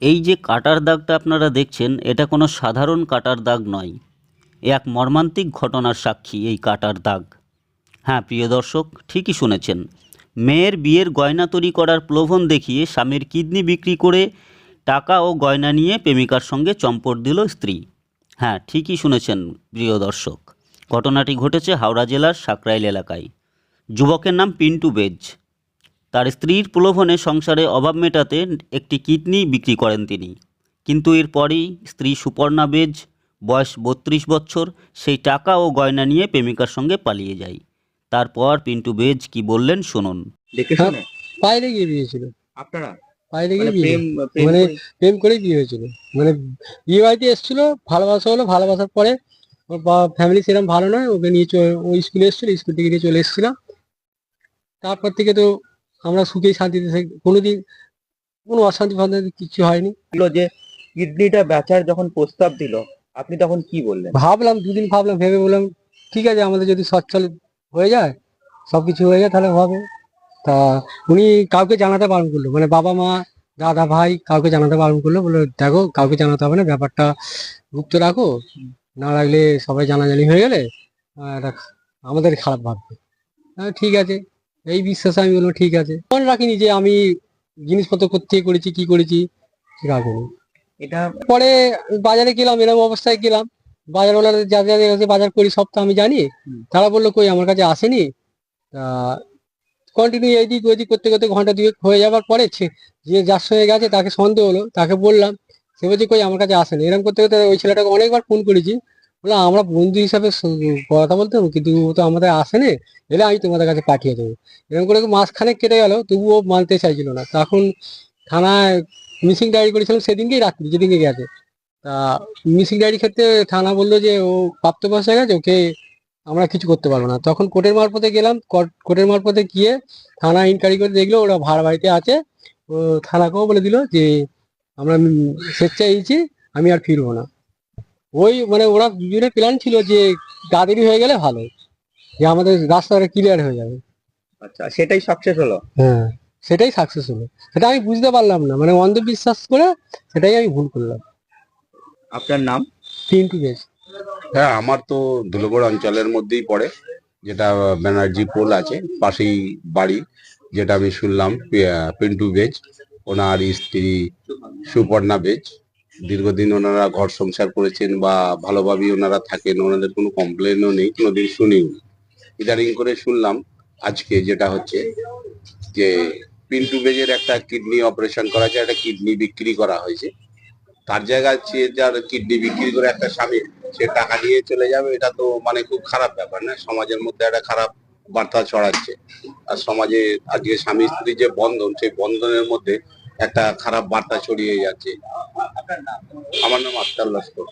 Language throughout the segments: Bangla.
এই যে কাটার দাগটা আপনারা দেখছেন, এটা কোনো সাধারণ কাটার দাগ নয়। এক মর্মান্তিক ঘটনার সাক্ষী এই কাটার দাগ। হ্যাঁ প্রিয় দর্শক, ঠিকই শুনেছেন। মেয়ের বিয়ের গয়না তৈরি করার প্রলোভন দেখিয়ে স্বামীর কিডনি বিক্রি করে টাকা ও গয়না নিয়ে প্রেমিকার সঙ্গে চম্পট দিল স্ত্রী। হ্যাঁ ঠিকই শুনেছেন, প্রিয় দর্শক। ঘটনাটি ঘটেছে হাওড়া জেলার সাকরাইল এলাকায়। যুবকের নাম পিন্টু বেজ। তার স্ত্রীর প্রলোভনে সংসারে অভাব মেটাতে একটি কিডনি বিক্রি করেন তিনি। কিন্তু এরপরই স্ত্রী সুপর্ণা বেজ বয়স বত্রিশ বছর সেই টাকা ও গয়না নিয়ে প্রেমিকার সঙ্গে পালিয়ে যায়। তারপর পিন্টু বেজ কি বললেন শুনুন। দেখে হ্যাঁ। শুনে বাইরে গিয়ে বিয়ে ছিল আপনারা? বাইরে মানে গিয়ে বিয়ে প্রেম প্রেম মানে করে- করেই বিয়ে হয়েছিল। মানে বিয়ে বাড়িতে এসেছিল ভালোবাসা হলো ভালোবাসার পরে ওর ফ্যামিলি সেরকম ভালো নয় ওকে নিয়ে ও স্কুলে এসেছিল স্কুল থেকে নিয়ে চলে এসেছিলাম তারপর থেকে তো আমরা সুখে শান্তিতে থাকি। কোনোদিন কোনো অশান্তি ফান্তি কিছু হয়নি। বলল যে কিডনিটা বেচার যখন প্রস্তাব দিল আপনি তখন কি বললেন? ভাবলাম দুদিন ভাবলাম ভেবে বললাম ঠিক আছে আমাদের যদি সচ্ছল হয়ে যায় সব কিছু হয়ে যায় তাহলে হবে। তা উনি কাউকে জানাতে বারণ করল। মানে বাবা মা দাদা ভাই কাউকে জানাতে বারণ করল। বলে দেখো কাউকে জানাতে হবে না ব্যাপারটা গুপ্ত রাখো। না রাখলে সবাই জানাজানি হয়ে গেলে আমাদের খারাপ ভাববে। হ্যাঁ ঠিক আছে। এই বিশ্বাসে আমি বললাম ঠিক আছে। মনে রাখিনি যে আমি জিনিসপত্র কোথেকে করেছি কি করেছি রাখিনি এটা পরে বাজারে গেলাম এরকম অবস্থায় গেলাম। বাজারওয়ালাদের যা যা কাছে বাজার করি সব তো আমি জানি। তারা বলল কই আমার কাছে আসেনি? তা কন্টিনিউ এইদিক ওইদিক করতে করতে ঘণ্টা দুয়েক হয়ে যাওয়ার পরে যে যার সঙ্গে গেছে তাকে সন্দেহ হলো। তাকে বললাম সে বলছে কই আমার কাছে আসেনি। এরকম করতে করতে ওই ছেলেটাকে অনেকবার ফোন করেছি। বললাম আমরা বন্ধু হিসাবে কথা বলতাম কিন্তু ও তো আমাদের আসেনি, এলে আমি তোমাদের কাছে পাঠিয়ে দেবো। এরকম করে মাসখানেক কেটে গেল, তবুও মানতে চাইছিল না। তখন থানায় মিসিং ডায়েরি করেছিলাম, সেদিনকেই রাত্রি, যেদিনকে গেছে। তা মিসিং ডায়েরি ক্ষেত্রে থানা বলল যে, ও প্রাপ্তবয়স হয়ে গেছে, ওকে আমরা কিছু করতে পারব না। তখন কোর্টের মারফতে গেলাম, কোর্ট- কোর্টের মারফতে গিয়ে থানা ইনকোয়ারি করে দেখল, ওরা ভাড়া বাড়িতে আছে। ও থানাকেও বলে দিল যে, আমরা স্বেচ্ছায় এসেছি, আমি আর ফিরবো না। ওই মানে ওরা দুজনের প্ল্যান ছিল যে তাড়াতাড়ি হয়ে গেলে ভালো যে আমাদের রাস্তাটা ক্লিয়ার হয়ে যাবে। আচ্ছা সেটাই সাকসেস হলো? হ্যাঁ সেটাই সাকসেস হলো। সেটা আমি বুঝতে পারলাম না মানে অন্ধবিশ্বাস করে সেটাই আমি ভুল করলাম। আপনার নাম? তিনটু বেশ। হ্যাঁ আমার তো ধুলোগড় অঞ্চলের মধ্যেই পড়ে যেটা ব্যানার্জি পোল আছে পাশেই বাড়ি যেটা আমি শুনলাম পিন্টু বেজ ওনার স্ত্রী সুপর্ণা বেজ। দীর্ঘদিন ওনারা ঘর সংসার করেছেন বা ভালোভাবেই ওনারা থাকেন, ওনাদের কোনো কমপ্লেনও নেই, কোনোদিন শুনিও ইদানিং করে শুনলাম আজকে যেটা হচ্ছে যে পিন্টু বেজের একটা কিডনি অপারেশন করা হয়েছে, একটা কিডনি বিক্রি করা হয়েছে। তার জায়গায় সে যার কিডনি বিক্রি করে একটা স্বামী, সে টাকা নিয়ে চলে যাবে, এটা তো মানে খুব খারাপ ব্যাপার না, সমাজের মধ্যে একটা খারাপ বার্তা ছড়াচ্ছে। আর সমাজে আজকে স্বামী স্ত্রী যে বন্ধন, সেই বন্ধনের মধ্যে একটা খারাপ বার্তা ছড়িয়ে যাচ্ছে। আমার নাম আক্তার লস্কর।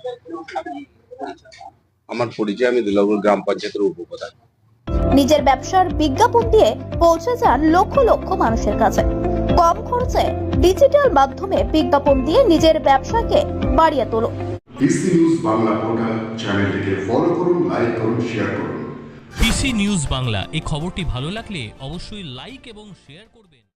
আমার পরিচয় আমি দুর্গাপুর গ্রাম পঞ্চায়েতের উপপ্রধান। নিজের ব্যবসার বিজ্ঞাপন দিয়ে পৌঁছে যান লক্ষ লক্ষ মানুষের কাছে। কম খরচে ডিজিটাল মাধ্যমে বিজ্ঞাপন দিয়ে নিজের ব্যবসাকে বাড়িয়ে তোলো। ডিসি নিউজ বাংলা পোর্টাল চ্যানেলটিকে ফলো করুন লাইক করুন শেয়ার করুন। পিসি নিউজ বাংলা এই খবরটি ভালো লাগলে অবশ্যই লাইক এবং শেয়ার করবেন।